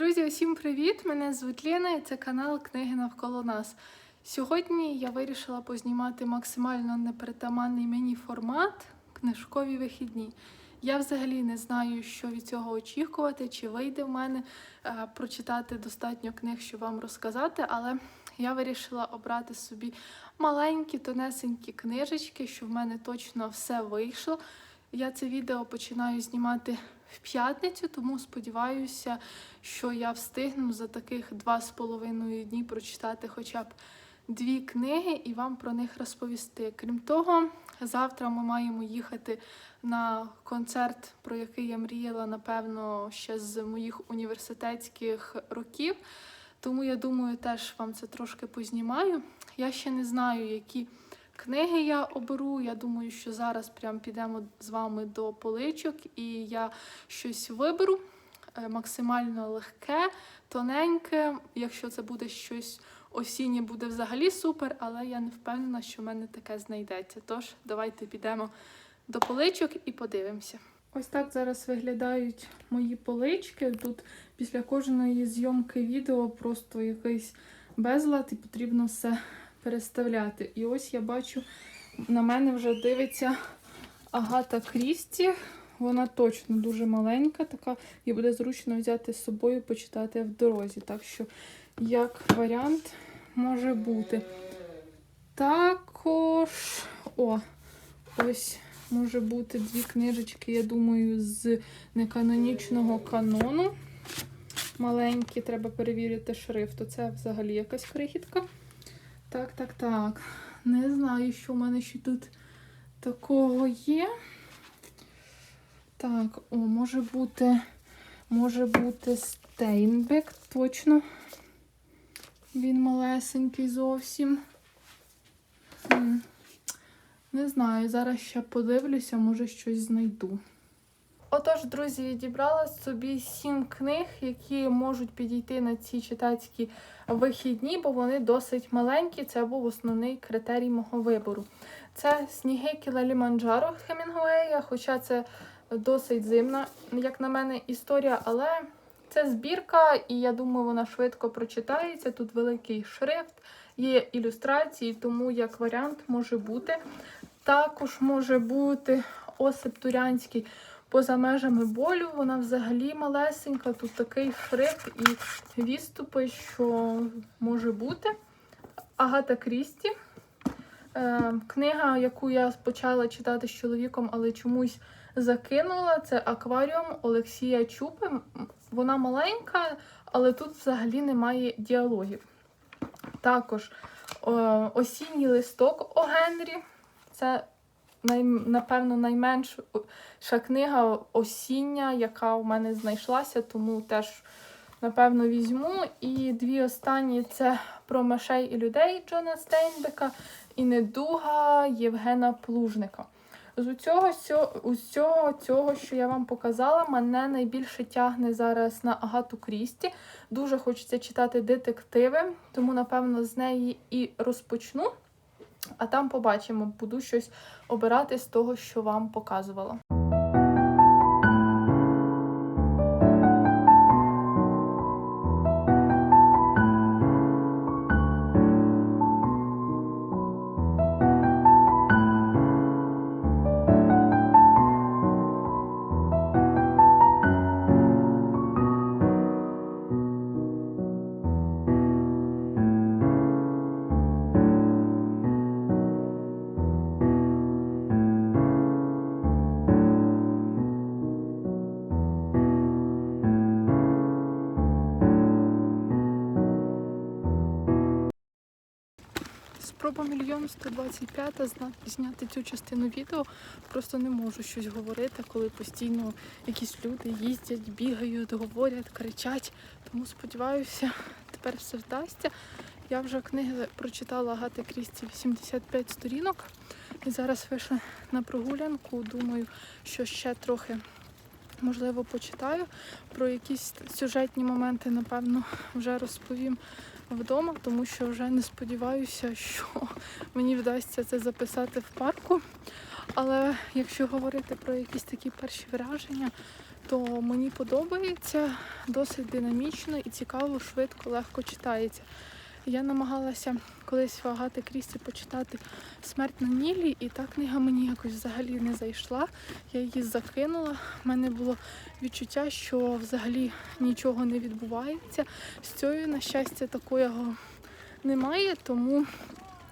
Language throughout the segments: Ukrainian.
Друзі, усім привіт! Мене звуть Лена і це канал Книги навколо нас. Сьогодні я вирішила познімати максимально непритаманний мені формат книжкові вихідні. Я взагалі не знаю, що від цього очікувати, чи вийде в мене е, прочитати достатньо книг, щоб вам розказати, але я вирішила обрати собі маленькі, тонесенькі книжечки, щоб в мене точно все вийшло. Я це відео починаю знімати в п'ятницю, тому сподіваюся, що я встигну за таких два з половиною дні прочитати хоча б дві книги і вам про них розповісти. Крім того, завтра ми маємо їхати на концерт, про який я мріяла, напевно, ще з моїх університетських років. Тому я думаю, теж вам це трошки познімаю. Я ще не знаю, які книги я оберу. Я думаю, що зараз прям підемо з вами до поличок, і я щось виберу е, максимально легке, тоненьке. Якщо це буде щось осіннє, буде взагалі супер, але я не впевнена, що в мене таке знайдеться. Тож давайте підемо до поличок і подивимося. Ось так зараз виглядають мої полички. Тут після кожної зйомки відео просто якийсь безлад і потрібно все переставляти. І ось я бачу, на мене вже дивиться Агата Крісті. Вона точно дуже маленька, така, і буде зручно взяти з собою, почитати в дорозі. Так що, як варіант, може бути. Також, о, ось може бути дві книжечки, я думаю, з неканонічного канону. Маленькі, треба перевірити шрифт. Це взагалі якась крихітка. Так, так, так. Не знаю, що в мене ще тут такого є. Так, о, може бути, може бути Стейнбек, точно. Він малесенький зовсім. Не знаю, зараз ще подивлюся, може щось знайду. Отож, друзі, відібрала собі сім книг, які можуть підійти на ці читацькі вихідні, бо вони досить маленькі. Це був основний критерій мого вибору. Це сніги Кілаліманджаро Хемінгуея, хоча це досить зимна, як на мене, історія, але це збірка, і я думаю, вона швидко прочитається. Тут великий шрифт, є ілюстрації, тому як варіант може бути. Також може бути Осип Турянський поза межами болю. Вона взагалі малесенька. Тут такий шрифт і відступи, що може бути. Агата Крісті. Е, книга, яку я почала читати з чоловіком, але чомусь закинула. Це акваріум Олексія Чупи. Вона маленька, але тут взагалі немає діалогів. Також о, осінній листок О Генрі. Це най, напевно, найменша книга осіння, яка у мене знайшлася, тому теж, напевно, візьму. І дві останні це про мишей і людей Джона Стейнбека і недуга Євгена Плужника. З усього, усього цього, що я вам показала, мене найбільше тягне зараз на Агату Крісті. Дуже хочеться читати детективи, тому, напевно, з неї і розпочну. А там побачимо, буду щось обирати з того, що вам показувала. Спроба мільйон 125 зняти цю частину відео. Просто не можу щось говорити, коли постійно якісь люди їздять, бігають, говорять, кричать. Тому сподіваюся, тепер все вдасться. Я вже книги прочитала Агати Крісті 85 сторінок. І зараз вийшла на прогулянку. Думаю, що ще трохи можливо почитаю. Про якісь сюжетні моменти, напевно, вже розповім вдома, тому що вже не сподіваюся, що мені вдасться це записати в парку. Але якщо говорити про якісь такі перші враження, то мені подобається досить динамічно і цікаво, швидко, легко читається. Я намагалася колись в Агати Крісті почитати Смерть на Нілі, і та книга мені якось взагалі не зайшла. Я її закинула. У мене було відчуття, що взагалі нічого не відбувається. З цією, на щастя, такого немає, тому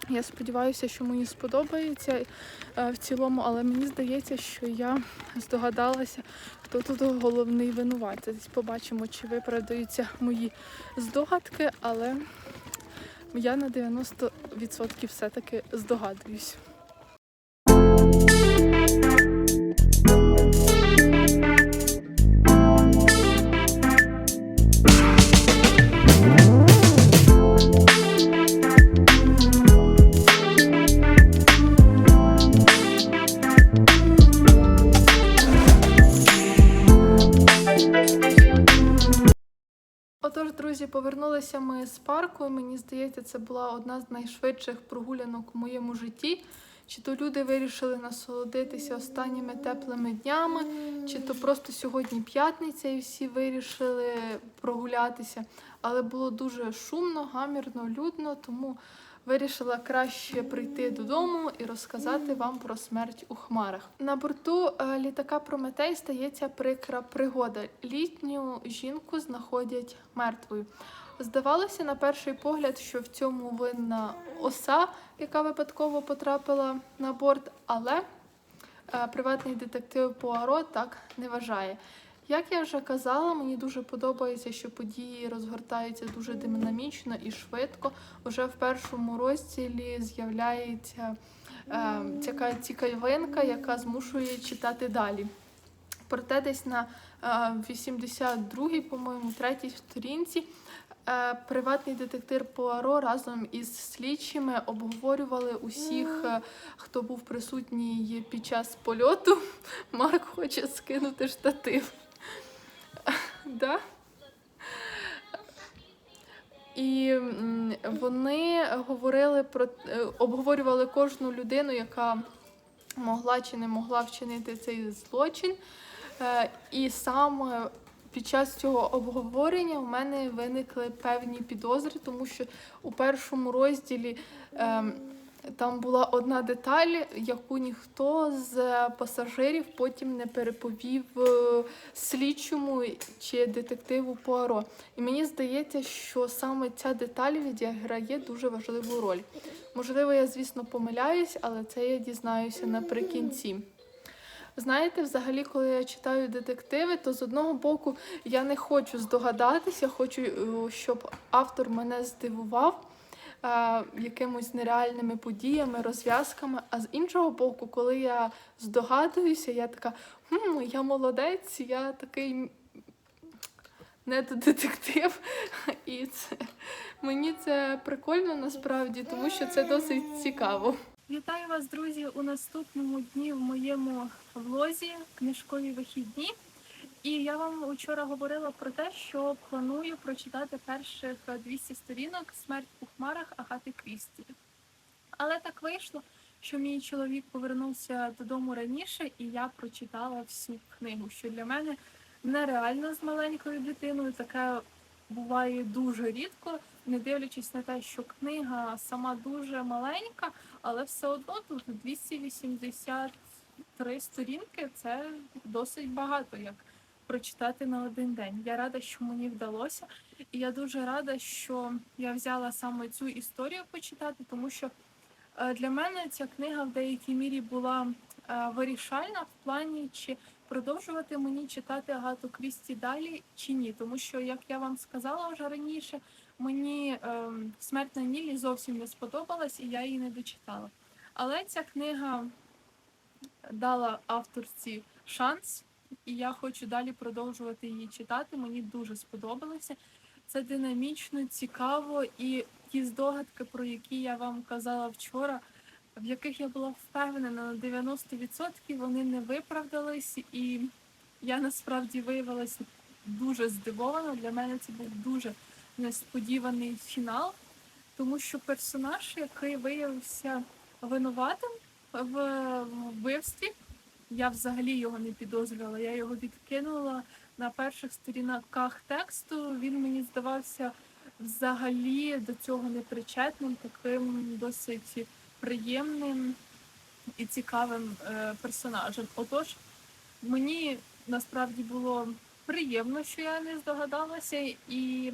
я сподіваюся, що мені сподобається е, в цілому, але мені здається, що я здогадалася, хто тут головний винуватець. Побачимо, чи виправдаються мої здогадки, але я на 90% все-таки здогадуюсь. Отож, друзі, повернулися ми з парку. Мені здається, це була одна з найшвидших прогулянок у моєму житті. Чи то люди вирішили насолодитися останніми теплими днями, чи то просто сьогодні п'ятниця і всі вирішили прогулятися. Але було дуже шумно, гамірно, людно, тому вирішила краще прийти додому і розказати вам про смерть у хмарах. На борту е, літака Прометей стається прикра пригода. Літню жінку знаходять мертвою. Здавалося на перший погляд, що в цьому винна оса, яка випадково потрапила на борт, але е, приватний детектив Пуаро так не вважає. Як я вже казала, мені дуже подобається, що події розгортаються дуже динамічно і швидко. Уже в першому розділі з'являється е, така цікавинка, яка змушує читати далі. Проте десь на е, 82-й, по-моєму, третій сторінці е, приватний детектив Пуаро разом із слідчими обговорювали усіх, е, хто був присутній під час польоту. Марк хоче скинути штатив. Да? І вони говорили про е, обговорювали кожну людину, яка могла чи не могла вчинити цей злочин. Е, І саме під час цього обговорення у мене виникли певні підозри, тому що у першому розділі ем, там була одна деталь, яку ніхто з пасажирів потім не переповів е, слідчому чи детективу Пуаро. І мені здається, що саме ця деталь відіграє дуже важливу роль. Можливо, я, звісно, помиляюсь, але це я дізнаюся наприкінці. Знаєте, взагалі, коли я читаю детективи, то з одного боку я не хочу здогадатися, хочу, е, щоб автор мене здивував якимось нереальними подіями, розв'язками. А з іншого боку, коли я здогадуюся, я така, хм, я молодець, я такий недодетектив. І це мені це прикольно насправді, тому що це досить цікаво. Вітаю вас, друзі, у наступному дні в моєму влозі книжкові вихідні. І я вам вчора говорила про те, що планую прочитати перших 200 сторінок Смерть у хмарах Агати Крісті. Але так вийшло, що мій чоловік повернувся додому раніше, і я прочитала всю книгу, що для мене нереально з маленькою дитиною. Таке буває дуже рідко, не дивлячись на те, що книга сама дуже маленька, але все одно тут 283 сторінки це досить багато як прочитати на один день. Я рада, що мені вдалося, і я дуже рада, що я взяла саме цю історію почитати, тому що е, для мене ця книга в деякій мірі була е, вирішальна в плані, чи продовжувати мені читати Агату Крісті далі чи ні. Тому що, як я вам сказала вже раніше, мені ем, смерть на Нілі зовсім не сподобалась, і я її не дочитала. Але ця книга дала авторці шанс, і я хочу далі продовжувати її читати. Мені дуже сподобалося. Це динамічно, цікаво, і ті здогадки, про які я вам казала вчора, в яких я була впевнена на 90%, вони не виправдались, і я насправді виявилася дуже здивована. Для мене це був дуже несподіваний фінал, тому що персонаж, який виявився винуватим в вбивстві, я взагалі його не підозрювала. Я його відкинула на перших сторінках тексту. Він мені здавався взагалі до цього непричетним, таким досить приємним і цікавим е, персонажем. Отож, мені насправді було приємно, що я не здогадалася, і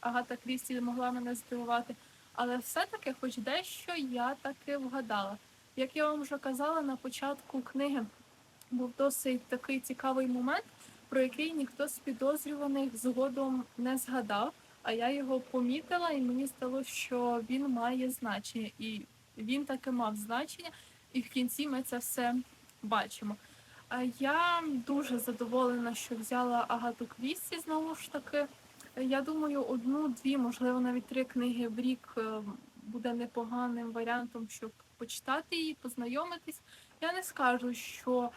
Агата Крісті могла мене здивувати. Але все-таки, хоч дещо я таки вгадала. Як я вам вже казала на початку книги, був досить такий цікавий момент, про який ніхто з підозрюваних згодом не згадав. А я його помітила, і мені стало, що він має значення, і він таки мав значення, і в кінці ми це все бачимо. Я дуже задоволена, що взяла Агату Крісті знову ж таки. Я думаю, одну-дві, можливо, навіть три книги в рік е, буде непоганим варіантом, щоб почитати її, познайомитись. Я не скажу, що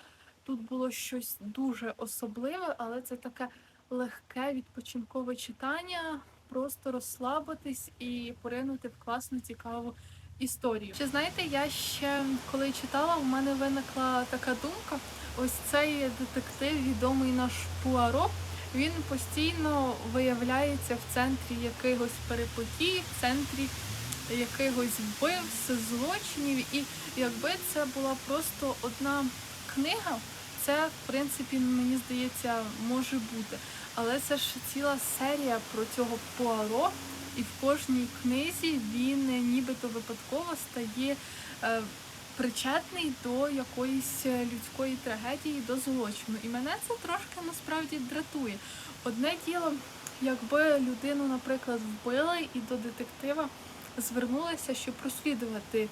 тут було щось дуже особливе, але це таке легке відпочинкове читання, просто розслабитись і поринути в класну цікаву історію. Чи знаєте, я ще коли читала, у мене виникла така думка: ось цей детектив, відомий наш Пуаро. Він постійно виявляється в центрі якихось перипетій, в центрі якихось вбивств, злочинів. І якби це була просто одна книга, це в принципі мені здається може бути. Але це ж ціла серія про цього Пуаро, і в кожній книзі він е, нібито випадково стає е, причетний до якоїсь е, людської трагедії, до злочину. І мене це трошки насправді дратує. Одне діло, якби людину, наприклад, вбили і до детектива звернулися, щоб розслідувати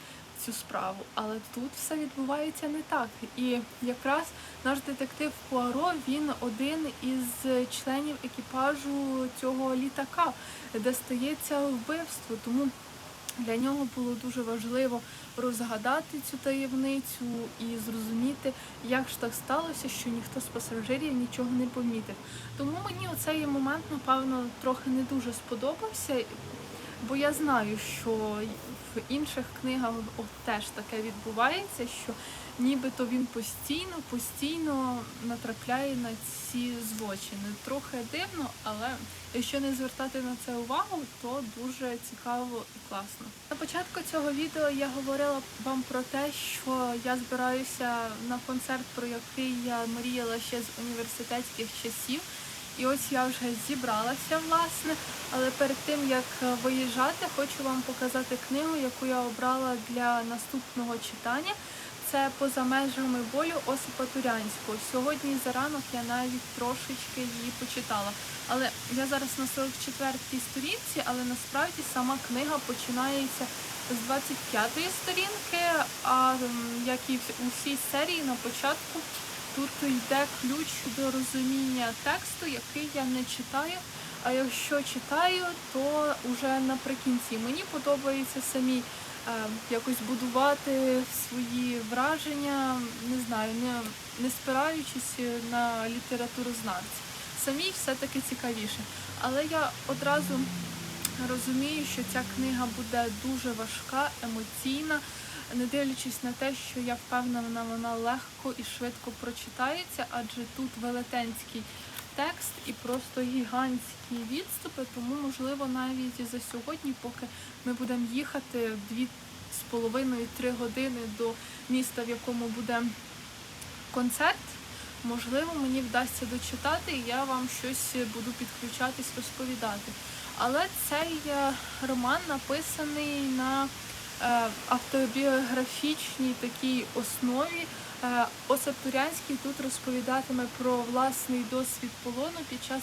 цю справу. Але тут все відбувається не так. І якраз наш детектив Пуаро він один із членів екіпажу цього літака, де стається вбивство. Тому для нього було дуже важливо розгадати цю таємницю і зрозуміти, як ж так сталося, що ніхто з пасажирів нічого не помітив. Тому мені оцей момент, напевно, трохи не дуже сподобався, бо я знаю, що в інших книгах от теж таке відбувається, що нібито він постійно, постійно натрапляє на ці злочини. Трохи дивно, але якщо не звертати на це увагу, то дуже цікаво і класно. На початку цього відео я говорила вам про те, що я збираюся на концерт, про який я мріяла ще з університетських часів. І ось я вже зібралася, власне, але перед тим як виїжджати, хочу вам показати книгу, яку я обрала для наступного читання. Це поза межами болю Осипа Турянського. Сьогодні за ранок я навіть трошечки її почитала. Але я зараз на 44-й сторінці, але насправді сама книга починається з 25-ї сторінки, а як і у всій серії на початку тут йде ключ до розуміння тексту, який я не читаю. А якщо читаю, то вже наприкінці мені подобається самі е, якось будувати свої враження, не знаю, не, не спираючись на літературознавців. Самі все-таки цікавіше. Але я одразу розумію, що ця книга буде дуже важка, емоційна, не дивлячись на те, що я впевнена, вона легко і швидко прочитається, адже тут велетенський текст і просто гігантські відступи, тому можливо навіть і за сьогодні, поки ми будемо їхати дві з половиною три години до міста, в якому буде концерт. Можливо, мені вдасться дочитати, і я вам щось буду підключатись, розповідати. Але цей е, роман написаний на е, автобіографічній такій основі. Е, Осип Турянський тут розповідатиме про власний досвід полону під час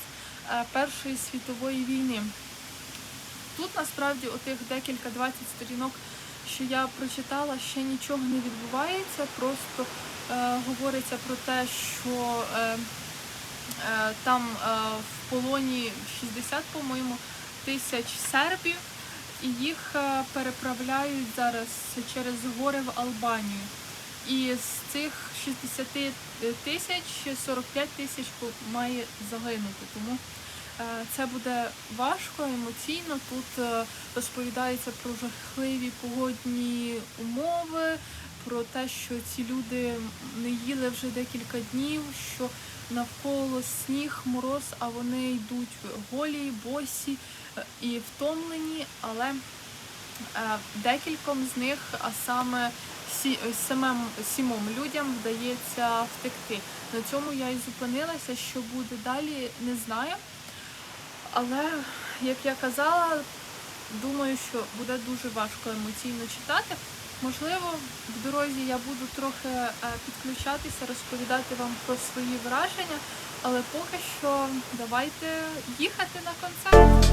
е, Першої світової війни. Тут насправді отих декілька 20 сторінок, що я прочитала, ще нічого не відбувається. Просто е, говориться про те, що е, е, там е, в полоні 60, по-моєму, тисяч сербів, і їх е, переправляють зараз через гори в Албанію. І з цих 60 тисяч 45 тисяч має загинути. Тому е, це буде важко, емоційно. Тут е, розповідається про жахливі погодні умови, про те, що ці люди не їли вже декілька днів, що навколо сніг, мороз, а вони йдуть голі, босі е, і втомлені, але декільком з них, а саме самим сімом людям вдається втекти. На цьому я і зупинилася. Що буде далі, не знаю. Але, як я казала, думаю, що буде дуже важко емоційно читати. Можливо, в дорозі я буду трохи е, підключатися, розповідати вам про свої враження, але поки що давайте їхати на концерт.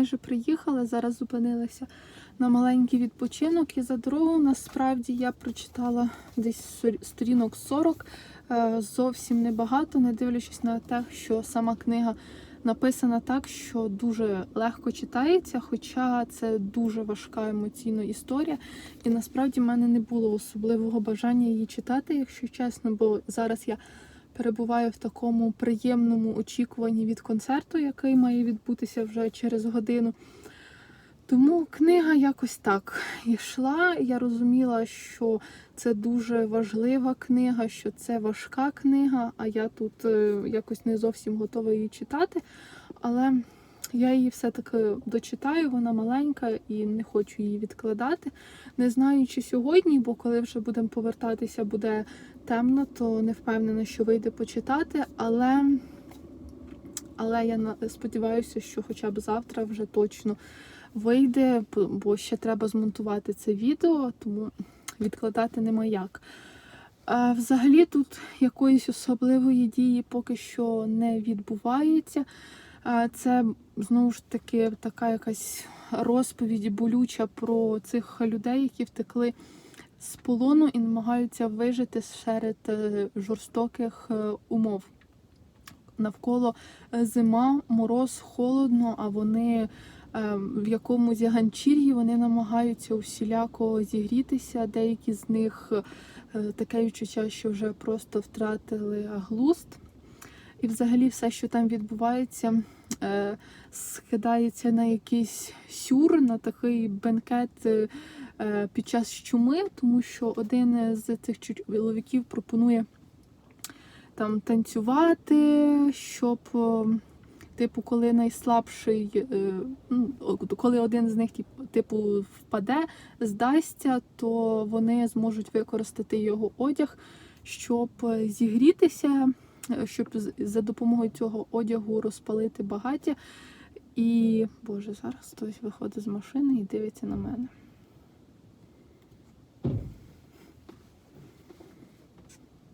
Майже приїхали. Зараз зупинилися на маленький відпочинок. І за дорогу насправді я прочитала десь сторінок 40. е, Зовсім небагато, не дивлячись на те, що сама книга написана так, що дуже легко читається, хоча це дуже важка емоційна історія. І насправді в мене не було особливого бажання її читати, якщо чесно, бо зараз я перебуваю в такому приємному очікуванні від концерту, який має відбутися вже через годину. Тому книга якось так йшла. Я розуміла, що це дуже важлива книга, що це важка книга, а я тут е, якось не зовсім готова її читати. Але я її все-таки дочитаю, вона маленька і не хочу її відкладати. Не знаю, чи сьогодні, бо коли вже будемо повертатися, буде темно, то не впевнена, що вийде почитати, але, але я сподіваюся, що хоча б завтра вже точно вийде, бо- ще треба змонтувати це відео, тому відкладати нема як. Взагалі тут якоїсь особливої дії поки що не відбувається. Це знову ж таки така якась розповідь болюча про цих людей, які втекли з полону і намагаються вижити серед е, жорстоких е, умов. Навколо е, зима, мороз, холодно, а вони в якомусь ганчір'ї вони намагаються усіляко зігрітися. Деякі з них таке відчуття, що вже просто втратили глузд. І взагалі все, що там відбувається, е, скидається на якийсь сюр, на такий бенкет е, е, під час чуми, тому що один з цих чоловіків пропонує там танцювати, щоб, типу, коли найслабший, е, ну, коли один з них типу впаде, здасться, то вони зможуть використати його одяг, щоб е, зігрітися, щоб за допомогою цього одягу розпалити багаття. І, боже, зараз хтось виходить з машини і дивиться на мене.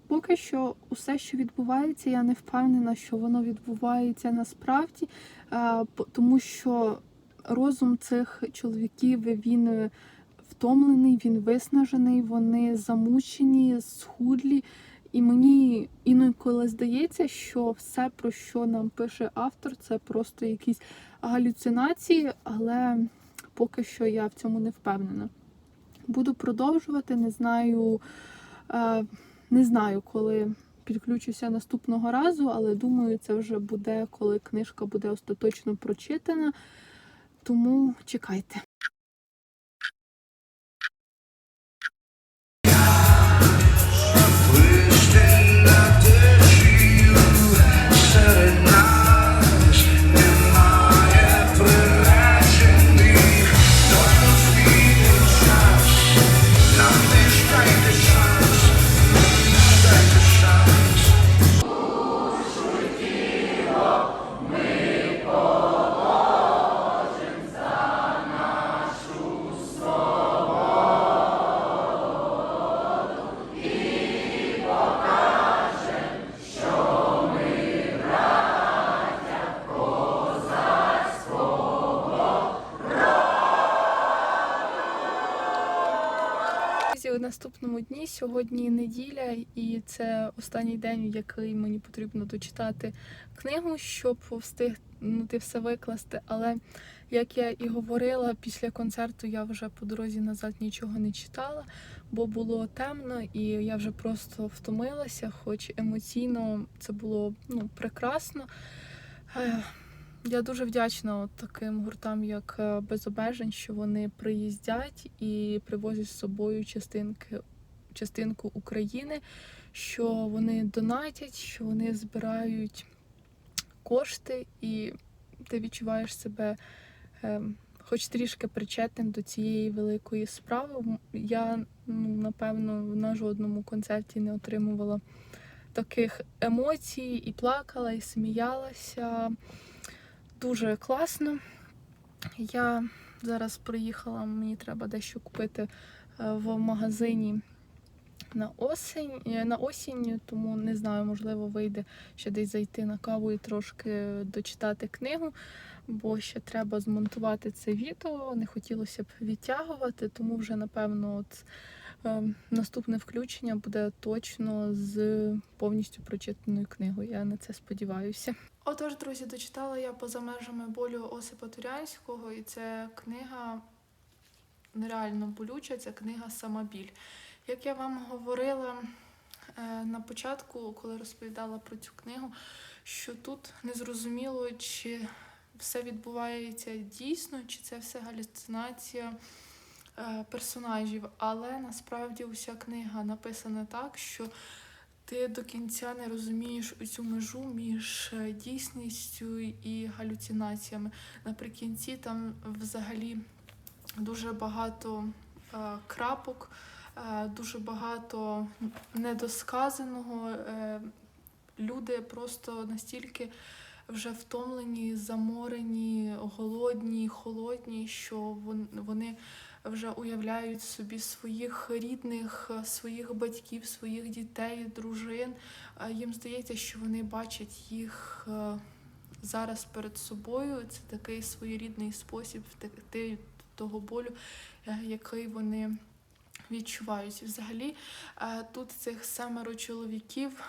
Поки що усе, що відбувається, я не впевнена, що воно відбувається насправді, тому що розум цих чоловіків він е, втомлений, він виснажений, вони замучені, схудлі, І мені інколи здається, що все, про що нам пише автор, це просто якісь галюцинації, але поки що я в цьому не впевнена. Буду продовжувати, не знаю, е, не знаю, коли підключуся наступного разу, але думаю, це вже буде, коли книжка буде остаточно прочитана. Тому чекайте. Наступному дні сьогодні неділя, і це останній день, в який мені потрібно дочитати книгу, щоб встигнути все викласти. Але як я і говорила, після концерту я вже по дорозі назад нічого не читала, бо було темно, і я вже просто втомилася, хоч емоційно це було ну, прекрасно. Я дуже вдячна таким гуртам, як е, без обмежень, що вони приїздять і привозять з собою частинки, частинку України, що вони донатять, що вони збирають кошти, і ти відчуваєш себе е, хоч трішки причетним до цієї великої справи. Я ну, напевно на жодному концерті не отримувала таких емоцій, і плакала, і сміялася дуже класно. Я зараз приїхала, мені треба дещо купити е, в магазині на осінь, е, на осінь, тому не знаю, можливо, вийде ще десь зайти на каву і трошки дочитати книгу, бо ще треба змонтувати це відео. Не хотілося б відтягувати, тому вже напевно от. е, Наступне включення буде точно з повністю прочитаною книгою. Я на це сподіваюся. Отож, друзі, дочитала я поза межами болю Осипа Турянського, і це книга нереально болюча, це книга Самабіль. Як я вам говорила е, на початку, коли розповідала про цю книгу, що тут незрозуміло, чи все відбувається дійсно, чи це все галюцинація е, персонажів. Але насправді уся книга написана так, що ти до кінця не розумієш цю межу між е, дійсністю і галюцинаціями. Наприкінці там взагалі дуже багато е, крапок, е, дуже багато недосказаного. Люди просто настільки вже втомлені, заморені, голодні, холодні, що вони вже уявляють собі своїх рідних, своїх батьків, своїх дітей, дружин. Їм здається, що вони бачать їх е, зараз перед собою. Це такий своєрідний спосіб втекти від того болю, е, який вони відчувають. Взагалі, е, тут цих семеро чоловіків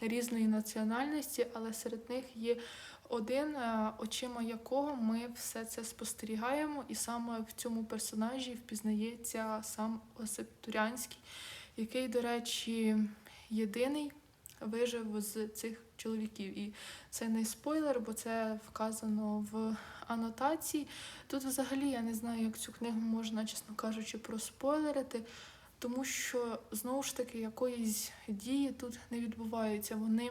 різної національності, але серед них є один, е, очима якого ми все це спостерігаємо, і саме в цьому персонажі впізнається сам Осип Турянський, який, до речі, єдиний вижив з цих чоловіків. І це не спойлер, бо це вказано в анотації. Тут взагалі я не знаю, як цю книгу можна, чесно кажучи, проспойлерити, тому що знову ж таки якоїсь дії тут не відбувається. Вони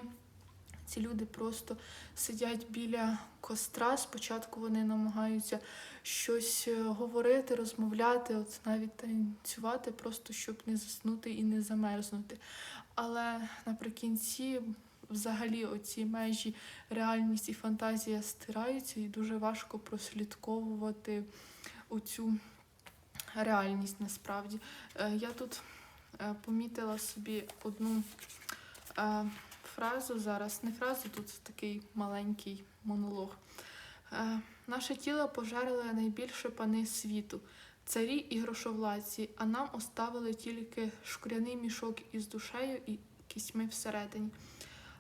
ці люди просто сидять біля костра. Спочатку вони намагаються щось е, говорити, розмовляти, от навіть танцювати, просто щоб не заснути і не замерзнути. Але наприкінці, взагалі, оці межі реальність і фантазія стираються, і дуже важко прослідковувати оцю реальність насправді. Е, Я тут е, помітила собі одну фразу зараз. Не фразу, тут такий маленький монолог. Е, Наше тіло пожарили найбільше пани світу, царі і грошовладці, а нам оставили тільки шкуряний мішок із душею і кістьми всередині.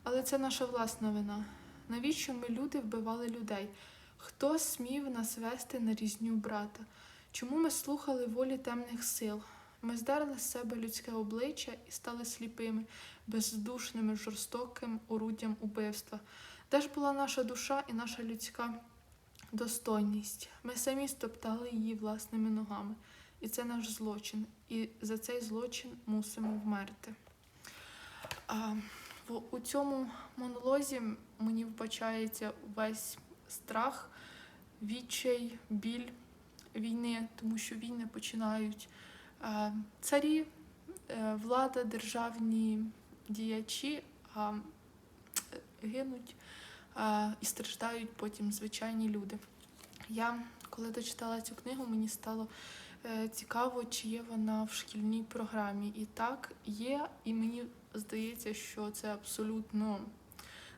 Але це наша власна вина. Навіщо ми люди вбивали людей? Хто смів нас вести на різню брата? Чому ми слухали волі темних сил? Ми здерли з себе людське обличчя і стали сліпими, бездушними, жорстоким оруддям убивства. Де ж була наша душа і наша людська достойність? Ми самі стоптали її власними ногами. І це наш злочин. І за цей злочин мусимо вмерти. А, у цьому монолозі мені вбачається весь страх, відчай, біль війни, тому що війни починають царі, е, влада, державні діячі, е, гинуть і страждають потім звичайні люди. Я, коли дочитала цю книгу, мені стало е, цікаво, чи є вона в шкільній програмі. І так є, і мені здається, що це абсолютно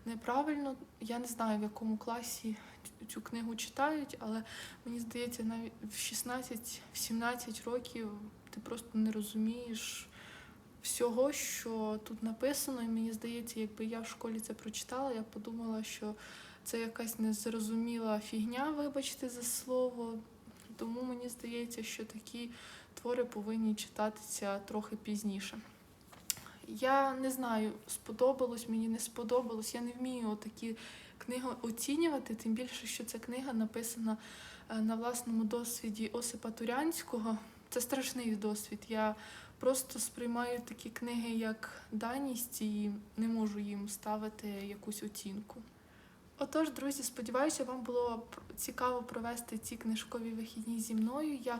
неправильно. Я не знаю, в якому класі цю книгу читають, але мені здається, навіть в 16-17 років ти просто не розумієш всього, що тут написано. І мені здається, якби я в школі це прочитала, я подумала, що це якась незрозуміла фігня, вибачте за слово. Тому мені здається, що такі твори повинні читатися трохи пізніше. Я не знаю, сподобалось мені, не сподобалось. Я не вмію такі книги оцінювати, тим більше, що ця книга написана е, на власному досвіді Осипа Турянського. Це страшний досвід. Я просто сприймаю такі книги як даність і не можу їм ставити якусь оцінку. Отож, друзі, сподіваюся, вам було цікаво провести ці книжкові вихідні зі мною. Я,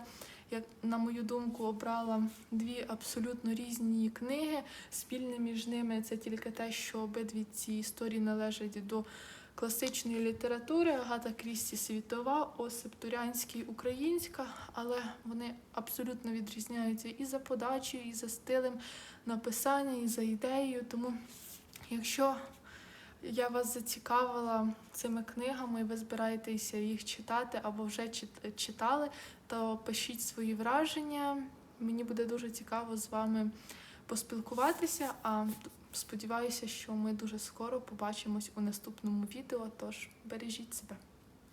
як на мою думку, обрала дві абсолютно різні книги. Спільне між ними це тільки те, що обидві ці історії належать до класичної літератури. Агата Крісті світова, Осип Турянський українська, але вони абсолютно відрізняються і за подачею, і за стилем написання, і за ідеєю. Тому, якщо я вас зацікавила цими книгами, і ви збираєтеся їх читати або вже читали, то пишіть свої враження. Мені буде дуже цікаво з вами поспілкуватися. А сподіваюся, що ми дуже скоро побачимось у наступному відео. Тож бережіть себе.